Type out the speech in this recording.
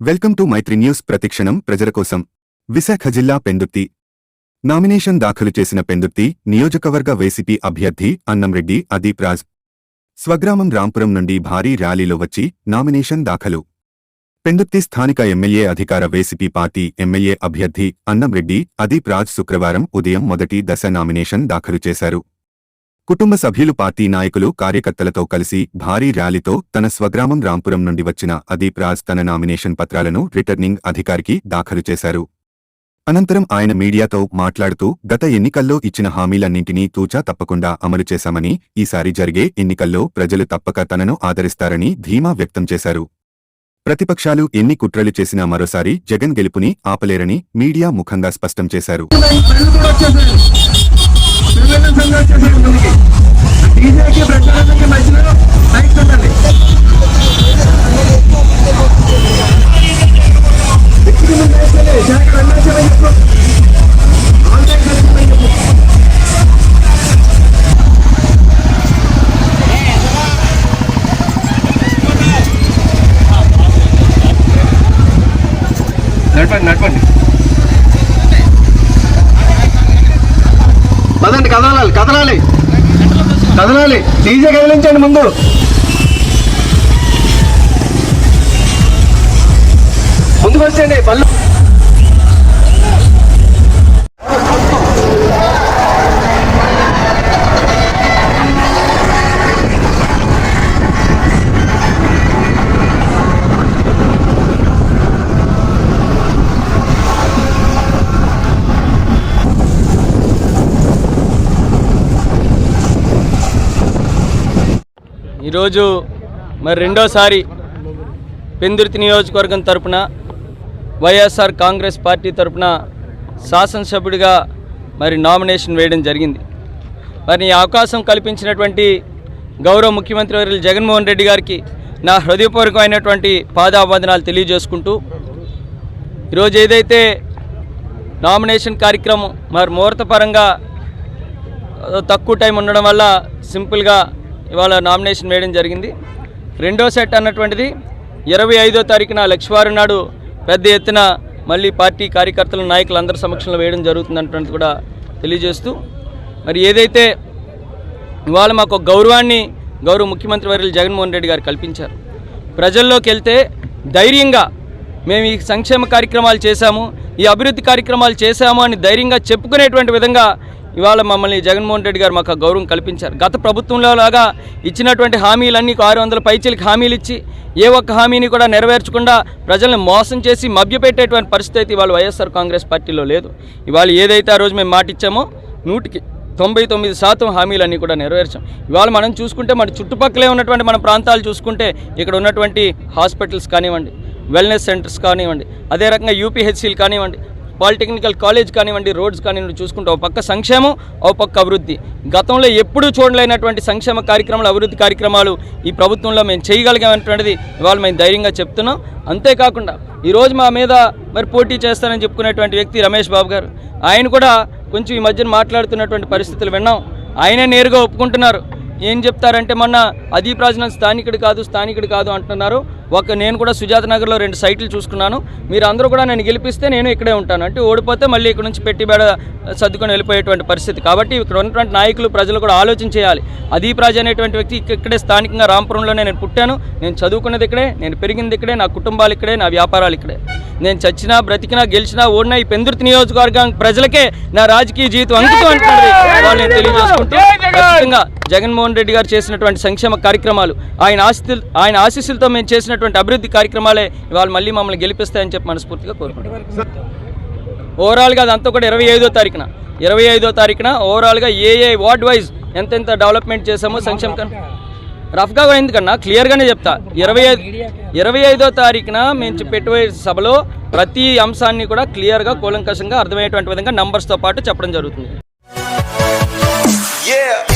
Welcome to Mythri news ప్రతిక్షణం ప్రజల కోసం. విశాఖ జిల్లా పెందుర్తి. నామినేషన్ దాఖలు చేసిన పెందుర్తి నియోజకవర్గ వైసీపీ అభ్యర్థి అన్నంరెడ్డి అదీప్ రాజ్. స్వగ్రామం రాంపురం నుండి భారీ ర్యాలీలో వచ్చి నామినేషన్ దాఖలు. పెందుర్తి స్థానిక ఎమ్మెల్యే అధికార వైసీపీ పార్టీ ఎమ్మెల్యే అభ్యర్థి అన్నంరెడ్డి అదీప్ రాజ్ శుక్రవారం ఉదయం మొదటి దశ నామినేషన్ దాఖలు చేశారు. కుటుంబ సభ్యులు పార్టీ నాయకులు కార్యకర్తలతో కలిసి భారీ ర్యాలీతో తన స్వగ్రామం రాంపురం నుండి వచ్చిన అదీప్ రాజ్ తన నామినేషన్ పత్రాలను రిటర్నింగ్ అధికారికి దాఖలు చేశారు. అనంతరం ఆయన మీడియాతో మాట్లాడుతూ గత ఎన్నికల్లో ఇచ్చిన హామీలన్నింటినీ తూచా తప్పకుండా అమలు చేశామని ఈసారి జరిగే ఎన్నికల్లో ప్రజలు తప్పక తనను ఆదరిస్తారని ధీమా వ్యక్తం చేశారు. ప్రతిపక్షాలు ఎన్ని కుట్రలు చేసినా మరోసారి జగన్ గెలుపుని ఆపలేరని మీడియా ముఖంగా స్పష్టం చేశారు. ప్రజలు కూడా వచ్చేసారు పిల్లల సంఘం వచ్చేసారు ముందుకి డీజేకి ప్రచారానికి మధ్యలో మైక్స్ ఉండాలి వ్యక్తికి ముందు కదలాలి కదలాలి. కదలాలి. డీజే కదిలించండి ముందు. ముందుకు వచ్చేయండి పళ్ళు. ఈరోజు మరి రెండోసారి పెందుర్తి నియోజకవర్గం తరపున వైఎస్ఆర్ కాంగ్రెస్ పార్టీ తరపున శాసనసభ్యుడిగా మరి నామినేషన్ వేయడం జరిగింది. మరి ఈ అవకాశం కల్పించినటువంటి గౌరవ ముఖ్యమంత్రి వర్యులు జగన్మోహన్ రెడ్డి గారికి నా హృదయపూర్వకమైనటువంటి పాదాబంధనాలు తెలియజేసుకుంటూ ఈరోజు ఏదైతే నామినేషన్ కార్యక్రమం మరి ముహూర్తపరంగా తక్కువ టైం ఉండడం వల్ల సింపుల్గా ఇవాళ నామినేషన్ వేయడం జరిగింది. రెండో సెట్ అన్నటువంటిది ఇరవై ఐదో తారీఖున లక్ష్వారం నాడు పెద్ద ఎత్తున మళ్ళీ పార్టీ కార్యకర్తల నాయకులు అందరి సమక్షంలో వేయడం జరుగుతుందన్నటువంటిది కూడా తెలియజేస్తూ మరి ఏదైతే ఇవాళ మాకు గౌరవాన్ని గౌరవ ముఖ్యమంత్రి వర్యులు జగన్మోహన్ రెడ్డి గారు కల్పించారు. ప్రజల్లోకి వెళ్తే ధైర్యంగా మేము ఈ సంక్షేమ కార్యక్రమాలు చేశాము ఈ అభివృద్ధి కార్యక్రమాలు చేశాము అని ధైర్యంగా చెప్పుకునేటువంటి విధంగా ఇవాళ మమ్మల్ని జగన్మోహన్ రెడ్డి గారు మాకు గౌరవం కల్పించారు. గత ప్రభుత్వంలో లాగా ఇచ్చినటువంటి హామీలన్నీ ఆరు వందల పైచీలకి హామీలు ఇచ్చి ఏ ఒక్క హామీని కూడా నెరవేర్చకుండా ప్రజల్ని మోసం చేసి మభ్యపెట్టేటువంటి పరిస్థితి అయితే ఇవాళ వైఎస్ఆర్ కాంగ్రెస్ పార్టీలో లేదు. ఇవాళ ఏదైతే ఆ రోజు మేము మాటిచ్చామో నూటికి తొంభై తొమ్మిది శాతం హామీలన్నీ కూడా నెరవేర్చాం. ఇవాళ మనం చూసుకుంటే మన చుట్టుపక్కలే ఉన్నటువంటి మన ప్రాంతాలు చూసుకుంటే ఇక్కడ ఉన్నటువంటి హాస్పిటల్స్ కానివ్వండి వెల్నెస్ సెంటర్స్ కానివ్వండి అదే రకంగా యూపీహెచ్సీలు కానివ్వండి పాలిటెక్నికల్ కాలేజ్ కానివ్వండి రోడ్స్ కానివ్వండి చూసుకుంటే ఒక పక్క సంక్షేమం ఒక పక్క అభివృద్ధి. గతంలో ఎప్పుడూ చూడలేనటువంటి సంక్షేమ కార్యక్రమాలు అభివృద్ధి కార్యక్రమాలు ఈ ప్రభుత్వంలో మేము చేయగలిగామనేటువంటిది ఇవాళ మేము ధైర్యంగా చెప్తున్నాం. అంతేకాకుండా ఈరోజు మా మీద మరి పోటీ చేస్తానని చెప్పుకునేటువంటి వ్యక్తి రమేష్ బాబు గారు. ఆయన కూడా కొంచెం ఈ మధ్యన మాట్లాడుతున్నటువంటి పరిస్థితులు విన్నాం. ఆయనే నేరుగా ఒప్పుకుంటున్నారు. ఏం చెప్తారంటే మొన్న అదీప్ రాజనాథ్ స్థానికుడు కాదు స్థానికుడు కాదు అంటున్నారు. ఒక నేను కూడా సుజాత నగర్లో రెండు సైట్లు చూసుకున్నాను. మీరు అందరూ కూడా నేను గెలిపిస్తే నేను ఇక్కడే ఉంటాను. అంటే ఓడిపోతే మళ్ళీ ఇక్కడ నుంచి పెట్టి బేడ సర్దుకొని వెళ్ళిపోయేటువంటి పరిస్థితి. కాబట్టి ఇక్కడ ఉన్నటువంటి నాయకులు ప్రజలు కూడా ఆలోచన చేయాలి. అదీప్ రాజు అనేటువంటి వ్యక్తి ఇక్కడే స్థానికంగా రాంపురంలోనే నేను పుట్టాను. నేను చదువుకున్నది ఇక్కడే నేను పెరిగింది ఇక్కడే నా కుటుంబాలు ఇక్కడే నా వ్యాపారాలు ఇక్కడే. నేను చచ్చినా బ్రతికినా గెలిచినా ఓడినా ఈ పెందుర్తి నియోజకవర్గం ప్రజలకే నా రాజకీయ జీవితం అంకితం అంటున్నది. వాళ్ళు నేను తెలియజేసుకుంటూ ఖచ్చితంగా జగన్మోహన్ రెడ్డి గారు చేసినటువంటి సంక్షేమ కార్యక్రమాలు ఆయన ఆశీస్సులు ఆయన ఆశీస్సులతో మేము చేసిన చేసినటువంటి అభివృద్ధి కార్యక్రమాలే ఇవాళ మళ్ళీ మమ్మల్ని గెలిపిస్తాయని చెప్పి మనస్ఫూర్తిగా కోరుకుంటున్నాం. ఓవరాల్గా అదంతా కూడా ఇరవై ఐదో తారీఖున. ఇరవై ఐదో తారీఖున ఓవరాల్గా ఏ ఏ వార్డ్ వైజ్ ఎంతెంత డెవలప్మెంట్ చేశామో సంక్షేమ కన్- రఫ్గా ఎందుకన్నా? క్లియర్గానే చెప్తా. ఇరవై ఐదు ఇరవై ఐదో తారీఖున మేము చె- సభలో ప్రతి అంశాన్ని కూడా క్లియర్గా కూలంకషంగా అర్థమయ్యేటువంటి విధంగా నంబర్స్తో పాటు చెప్పడం జరుగుతుంది. Yeah.